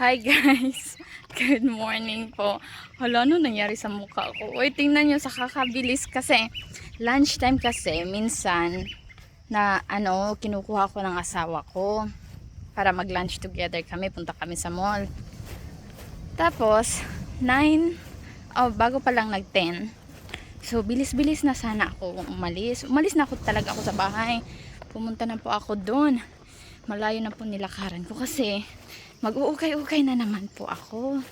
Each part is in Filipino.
Hi guys! Good morning po. Hala, ano nangyari sa mukha ko? Uy, tingnan nyo sa kakabilis kasi lunchtime kasi minsan na ano, kinukuha ko ng asawa ko para mag-lunch together kami. Punta kami sa mall. Tapos, 9, oh, bago pa lang nag-10. So, bilis-bilis na sana ako umalis. Umalis na ako talaga ako sa bahay. Pumunta na po ako doon. Malayo na po nilakaran ko kasi mag-uukay-ukay na naman po ako.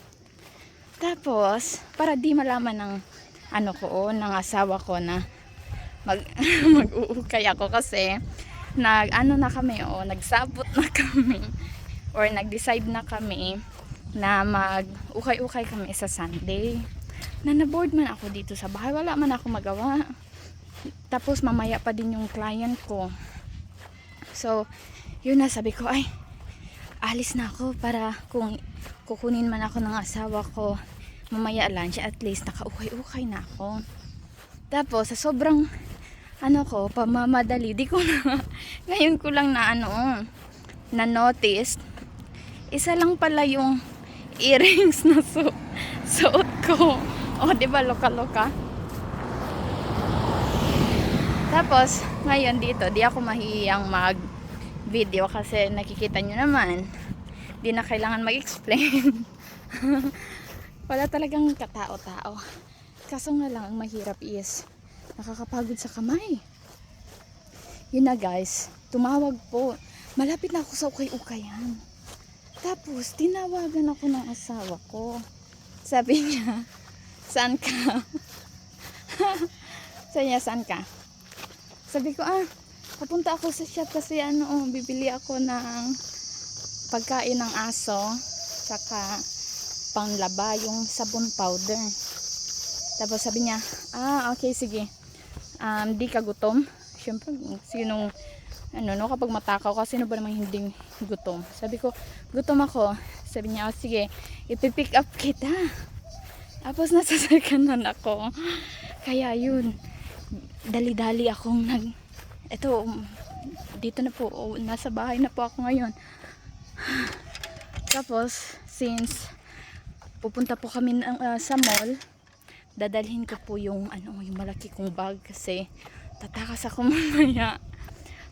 Tapos, para di malaman ng ano ko, ng asawa ko na mag mag-uukay ako kasi nag ano na kami o nagsabot na kami or nag-decide na kami na mag ukay-ukay kami sa Sunday. Na na-board man ako dito sa bahay, wala man ako magawa. Tapos mamaya pa din yung client ko. So, yun na sabi ko, ay, alis na ako para kung kukunin man ako ng asawa ko mamaya lunch, at least nakaukay-ukay na ako. Tapos, sa sobrang ano ko, pamamadali, di ko na, ngayon ko lang na ano, na notice, isa lang pala yung earrings na su suot ko. O, di ba, loka-loka? Tapos, ngayon dito, di ako mahihiyang mag video kasi nakikita nyo naman, di na kailangan mag-explain. Wala talagang katao-tao. Kaso nga lang, ang mahirap is, nakakapagod sa kamay. Yun na guys, tumawag po. Malapit na ako sa ukay-ukayan. Tapos, tinawagan ako ng asawa ko. Sabi niya, saan ka? Sabi niya, saan ka? Sabi ko, ah, papunta ako sa shop kasi ano, oh, bibili ako ng pagkain ng aso, saka panglaba, yung sabon powder. Tapos sabi niya, ah, okay, sige. Um, di ka gutom? Siyempre, sinong, ano, no, kapag matakaw ka, sino ba namang hindi gutom? Sabi ko, gutom ako. Sabi niya, oh, sige, ipipick up kita. Tapos nasa sakanan ako. Kaya yun, dali-dali akong nag eto dito na po. Nasa bahay na po ako ngayon. Tapos since pupunta po kami uh, sa mall dadalhin ko po yung ano yung malaki kong bag kasi tatakas ako mamaya.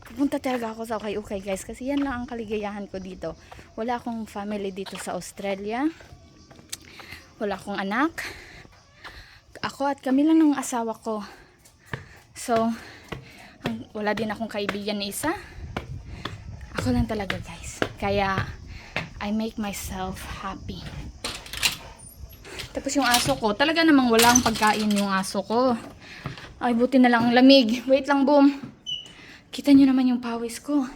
Pupunta talaga ako sa okay-okay guys. Kasi yan lang ang kaligayahan ko dito. Wala akong family dito sa Australia. Wala akong anak. Ako at kami lang ng asawa ko. So, wala din akong kaibigan ni isa. Ako lang talaga guys. Kaya, I make myself happy. Tapos yung aso ko, talaga namang walang pagkain yung aso ko. Ay, buti na lang ang lamig. Wait lang, boom. Kita nyo naman yung pawis ko.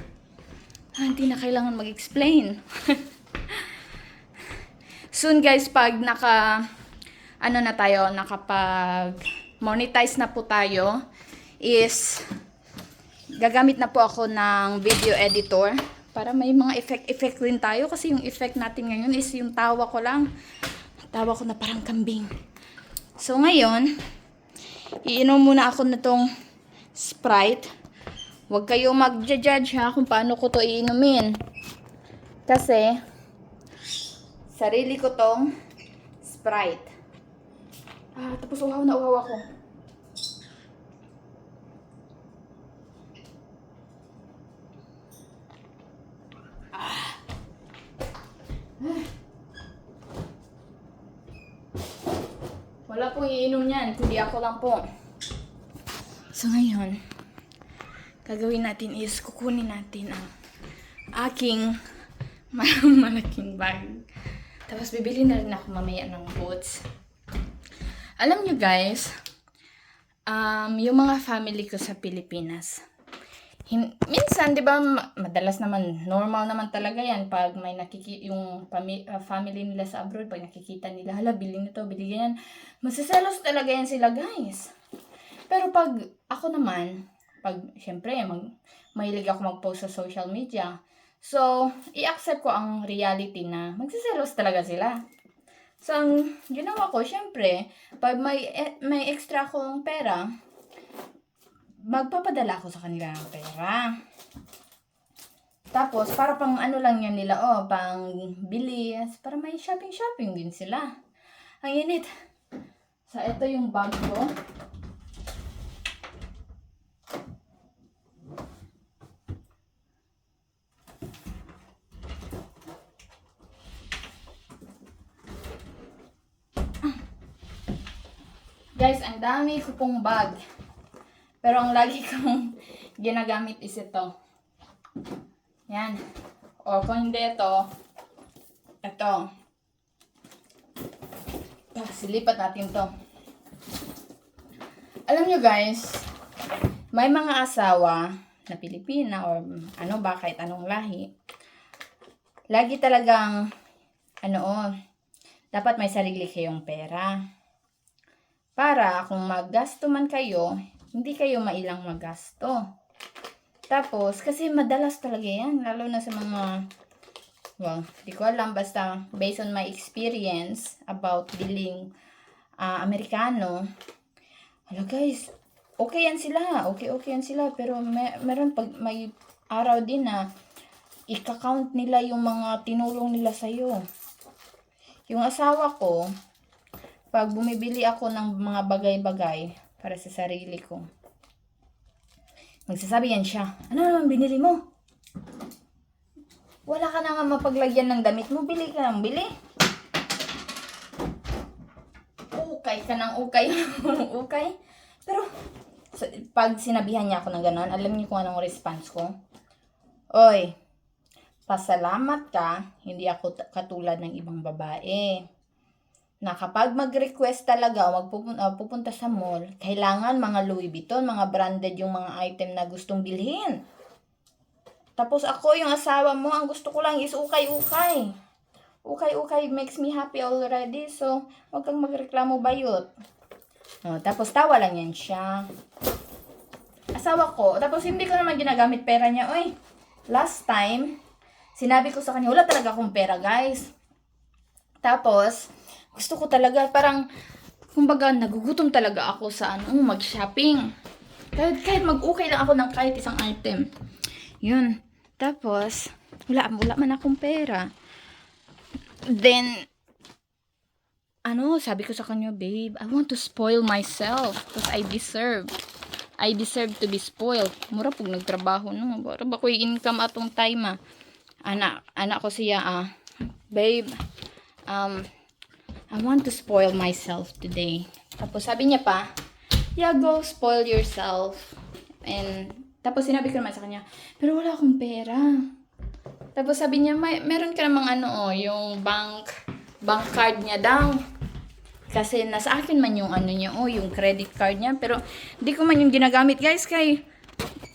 Ah, hindi na kailangan mag-explain. Soon guys, pag naka, ano na tayo, nakapag monetize na po tayo, is gagamit na po ako ng video editor para may mga effect-effect rin tayo kasi yung effect natin ngayon is yung tawa ko lang. Tawa ko na parang kambing. So ngayon, iinom muna ako na tong Sprite. Huwag kayo mag-judge ha kung paano ko to iinumin. Kasi, sarili ko tong Sprite. Ah, tapos uhaw na uhaw ako. Wala iinom niyan, kundi ako lang po. So ngayon, gagawin natin is kukunin natin ang aking mal- malaking bag. Tapos bibili na rin ako mamaya ng boots. Alam nyo guys, um, yung mga family ko sa Pilipinas, minsan, di ba, ma- madalas naman, normal naman talaga yan pag may nakiki yung pami- uh, family nila sa abroad, pag nakikita nila, hala, bili nito, bili ganyan, masiselos talaga yan sila, guys. Pero pag ako naman, pag, syempre, mag, mahilig ako mag-post sa social media, so, i-accept ko ang reality na magsiselos talaga sila. So, ang ginawa ko, syempre, pag may, eh, may extra akong pera, magpapadala ako sa kanila ng pera. Tapos, para pang ano lang yan nila, oh, pang bili, para may shopping-shopping din sila. Ang init. So, ito yung bag ko. Guys, ang dami ko pong bag. Pero ang lagi kong ginagamit is ito. Yan. O kung hindi ito, ito. Ah, Silipat natin to. Alam nyo guys, may mga asawa na Pilipina or ano ba, kahit anong lahi, lagi talagang, ano oh, dapat may sarili kayong pera. Para kung maggasto man kayo, hindi kayo mailang maggasto. Tapos, kasi madalas talaga yan, lalo na sa mga, well, di ko alam, basta based on my experience about billing ah, Amerikano, hello guys, okay yan sila, okay okay yan sila, pero may, meron pag may araw din na ika-count nila yung mga tinulong nila sa'yo. Yung asawa ko, pag bumibili ako ng mga bagay-bagay para sa sarili ko, magsasabi yan siya, ano naman binili mo? Wala ka na nga mapaglagyan ng damit mo, bili ka ng bili. Ukay ka ng ukay, ukay. Pero, sa- pag sinabihan niya ako ng gano'n, alam niyo kung anong response ko? Oy, pasalamat ka, hindi ako katulad ng ibang babae na kapag mag-request talaga o magpupunta pupunta sa mall, kailangan mga Louis Vuitton, mga branded yung mga item na gustong bilhin. Tapos ako, yung asawa mo, ang gusto ko lang is ukay-ukay. Ukay-ukay makes me happy already, so huwag kang magreklamo bayot. Oh, tapos tawa lang yan siya. Asawa ko, tapos hindi ko naman ginagamit pera niya. Oy, last time, sinabi ko sa kanya, wala talaga akong pera, guys. Tapos, gusto ko talaga, parang, kumbaga, nagugutom talaga ako sa ano, mag-shopping. Kahit, kahit mag-okay lang ako ng kahit isang item. Yun. Tapos, wala, wala man akong pera. Then, ano, sabi ko sa kanya, babe, I want to spoil myself because I deserve. I deserve to be spoiled. Mura pag nagtrabaho, no? Para ba ko yung income atong time, ah. Anak, anak ko siya, ah, babe, um, I want to spoil myself today. Tapos sabi niya pa, yeah, go spoil yourself. And, tapos sinabi ko naman sa kanya, pero wala akong pera. Tapos sabi niya, may, meron ka namang ano, oh, yung bank, bank card niya daw. Kasi nasa akin man yung ano niya, oh, yung credit card niya. Pero, di ko man yung ginagamit, guys, kay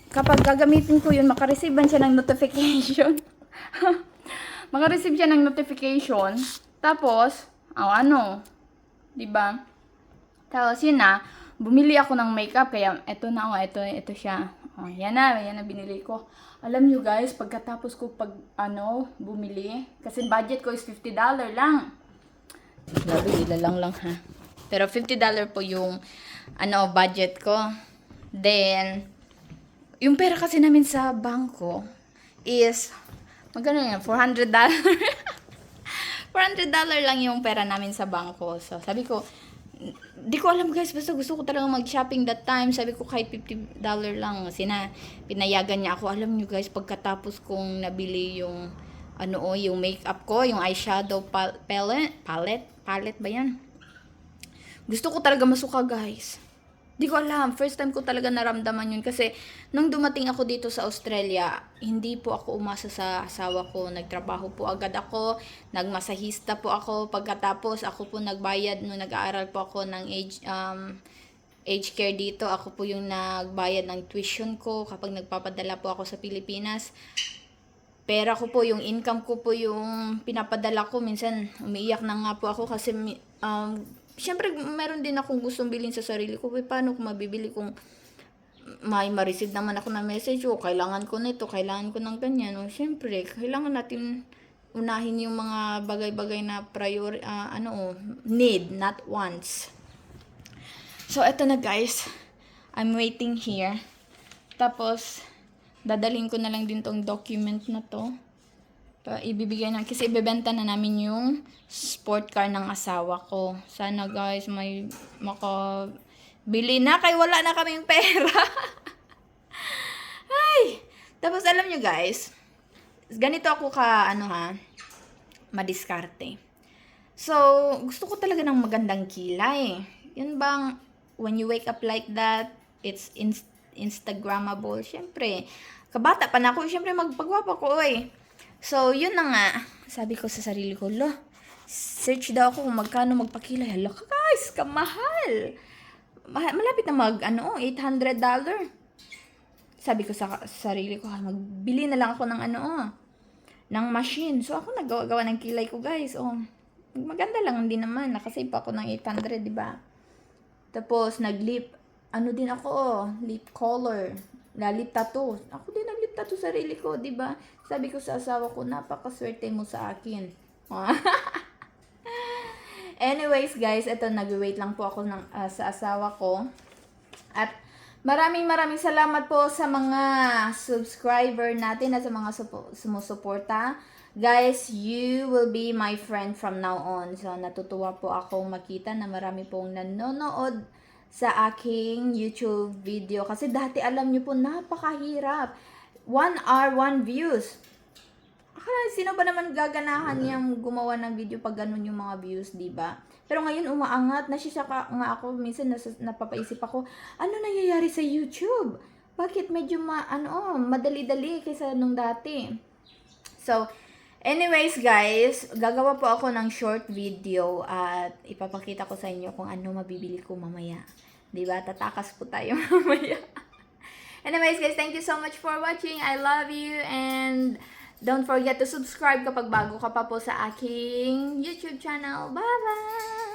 kapag gagamitin ko yun, makareceive siya ng notification. makareceive siya ng notification. Tapos, oh, ano, di ba? Tapos, yun na, bumili ako ng makeup, kaya eto na, oh, eto, eto siya. Oh, yan na, yan na binili ko. Alam nyo guys, pagkatapos ko pag, ano, bumili, kasi budget ko is $50 lang. Grabe, ilalang lang ha. Pero $50 po yung, ano, budget ko. Then, yung pera kasi namin sa bangko is, magkano yan, $400. $400 lang yung pera namin sa bangko. So, sabi ko, di ko alam guys, basta gusto ko talaga mag-shopping that time. Sabi ko kahit $50 lang. Kasi na, pinayagan niya ako. Alam niyo guys, pagkatapos kong nabili yung, ano o, yung makeup ko, yung eyeshadow pal- palette, palette, palette ba yan? Gusto ko talaga masuka guys. Di ko alam. First time ko talaga naramdaman yun. Kasi, nung dumating ako dito sa Australia, hindi po ako umasa sa asawa ko. Nagtrabaho po agad ako. Nagmasahista po ako. Pagkatapos, ako po nagbayad nung nag-aaral po ako ng age, um, age care dito. Ako po yung nagbayad ng tuition ko kapag nagpapadala po ako sa Pilipinas. Pera ko po, yung income ko po yung pinapadala ko. Minsan, umiiyak na nga po ako kasi um, Siyempre, meron din akong gustong bilhin sa sarili ko. Eh, paano ko mabibili kung may ma-receive naman ako na message o kailangan ko nito, kailangan ko ng ganyan. O, siyempre, kailangan natin unahin yung mga bagay-bagay na prior, ah, ano, oh, need, not wants. So, eto na guys. I'm waiting here. Tapos, Dadalhin ko na lang din tong document na to. Pa, ibibigay na, kasi ibebenta na namin yung sport car ng asawa ko. Sana guys, may makabili na kay wala na kaming pera. Ay! Tapos alam nyo guys, ganito ako ka, ano ha, madiskarte. So, gusto ko talaga ng magandang kilay. Yun bang, when you wake up like that, it's in- Instagrammable. Siyempre, kabata pa na ako. Siyempre, magpagwapa ko eh. So, yun na nga. Sabi ko sa sarili ko, lo, search daw ako kung magkano magpakilay. Hala guys, kamahal. Ma- malapit na mag, ano, $800. Sabi ko sa, sa sarili ko, "Ah, magbili na lang ako ng ano, oh, ng machine. So, ako naggawa-gawa ng kilay ko, guys. Oh, maganda lang din naman. Nakasave ako ng 800, di ba? Tapos, nag-lip, ano din ako, oh, lip color. Na lip tattoo. Ako din nag-lip tattoo sarili ko, di ba? Sabi ko sa asawa ko, napakaswerte mo sa akin. Anyways, guys, ito, nag-wait lang po ako ng, ah, sa asawa ko. At maraming maraming salamat po sa mga subscriber natin at sa mga supo- sumusuporta. Guys, you will be my friend from now on. So, natutuwa po akong makita na marami pong nanonood sa aking YouTube video. Kasi dati alam niyo po, napakahirap. One hour, one views. Akala, sino ba naman gaganahan niyang gumawa ng video pag ganun yung mga views, di ba? Pero ngayon umaangat, nasisaka nga ako, minsan nas, napapaisip ako, ano nangyayari sa YouTube? Bakit medyo ma, ano, madali-dali kaysa nung dati? So, anyways guys, gagawa po ako ng short video at ipapakita ko sa inyo kung ano mabibili ko mamaya. 'Di ba? Tatakas po tayo mamaya. Anyways guys, thank you so much for watching. I love you and don't forget to subscribe kapag bago ka pa po sa aking YouTube channel. Bye-bye!